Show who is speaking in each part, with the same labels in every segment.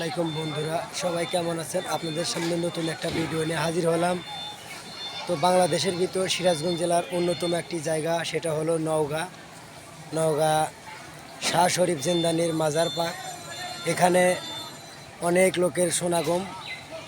Speaker 1: আলাইকুম বন্ধুরা, সবাই কেমন আছেন? আপনাদের সামনে নতুন একটা ভিডিও নিয়ে হাজির হলাম। তো বাংলাদেশের ভিতর সিরাজগঞ্জ জেলার অন্যতম একটি জায়গা, সেটা হলো নওগাঁ। নওগাঁ শাহ শরীফ জেন্দানির মাজার পাক এখানে অনেক লোকের সোনাগম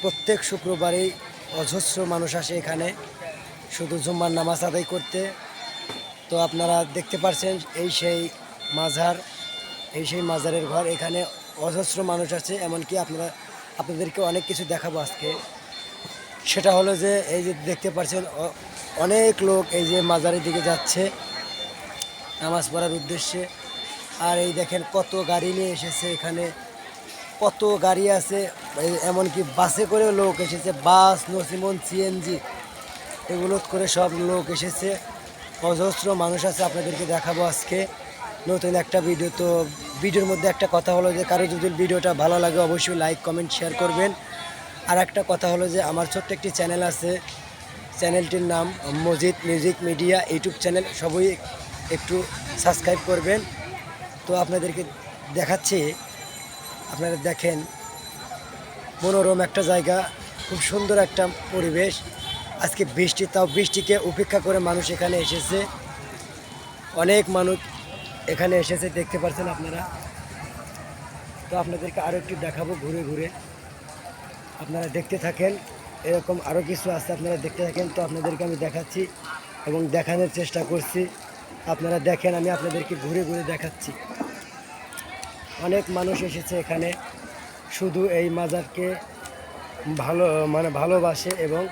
Speaker 1: প্রত্যেক শুক্রবারেই অজস্র মানুষ আসে এখানে। শুধু জুম্মার নামাজ আদায় করতে। তো আপনারা দেখতে পারছেন, এই সেই মাজার, এই সেই মাজারের ঘর। এখানে অজস্র মানুষ আছে, এমনকি আপনারা, আপনাদেরকে অনেক কিছু দেখাবো আজকে। সেটা হলো যে, এই যে দেখতে পাচ্ছেন অনেক লোক এই যে মাজারের দিকে যাচ্ছে, নামাজ পড়ার উদ্দেশ্যে। আর এই দেখেন কত গাড়ি নিয়ে এসেছে এখানে, কত গাড়ি আছে এমনকি বাসে করে লোক এসেছে, বাস, নসিমন সিএনজি এগুলো করে সব লোক এসেছে। অজস্র মানুষ আছে, আপনাদেরকে দেখাবো আজকে। নতুন একটা ভিডিও তো ভিডিওর মধ্যে একটা কথা হলো যে কারও যদি ভিডিওটা ভালো লাগে অবশ্যই লাইক, কমেন্ট, শেয়ার করবেন। আর একটা কথা হলো যে আমার ছোট্ট একটি চ্যানেল আছে, চ্যানেলটির নাম Majid music media YouTube channel, সবই একটু সাবস্ক্রাইব করবেন। তো আপনাদেরকে দেখাচ্ছি, আপনারা দেখেন, মনোরম একটা জায়গা, খুব সুন্দর একটা পরিবেশ। আজকে বৃষ্টি, তাও বৃষ্টিকে উপেক্ষা করে মানুষ এখানে এসেছে। অনেক মানুষ এখানে এসেছে, দেখতে পাচ্ছেন আপনারা। তো আপনাদেরকে আরও একটু দেখাবো ঘুরে ঘুরে। আপনারা দেখতে থাকেন, এরকম আরও কিছু আছে আপনারা দেখতে থাকেন। তো আপনাদেরকে আমি দেখাচ্ছি এবং দেখানোর চেষ্টা করছি। আপনারা দেখেন, আমি আপনাদেরকে ঘুরে ঘুরে দেখাচ্ছি। অনেক মানুষ এসেছে এখানে, শুধু এই মাজারকে ভালো মানে ভালোবাসে এবং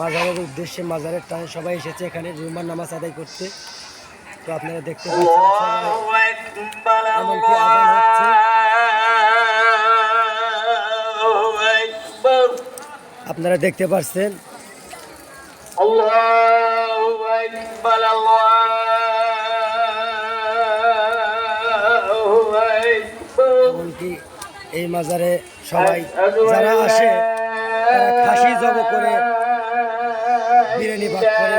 Speaker 1: মাজারের উদ্দেশ্যে, মাজারের টান সবাই এসেছে এখানে জুম্মার নামাজ আদায় করতে। তো আপনারা দেখতে পাচ্ছেন আপনারা দেখতে পাচ্ছেন। এই মাজারে সবাই যারা আসে খাসি জব করে বিরিয়ানি ভাত করে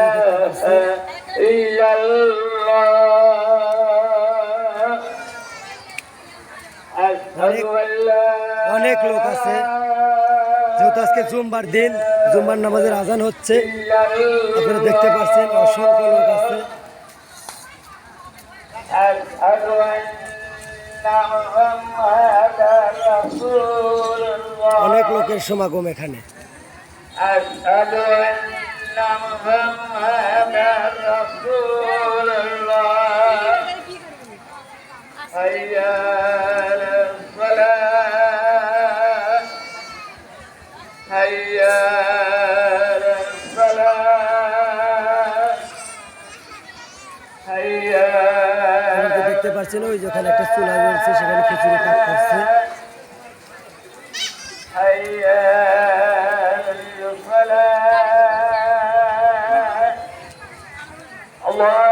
Speaker 1: অনেক অনেক লোক আছে। যেহেতু আজকে জুম্বার দিন জুমবার নামাজের আজান হচ্ছে। আপনারা দেখতে পাচ্ছেন অসংখ্য লোক আছে। অনেক লোকের সমাগম এখানে। পারছেন ওই যেখানে একটা চুলা জ্বলছে সেখানে খিচুড়ি পাক করছে। Allah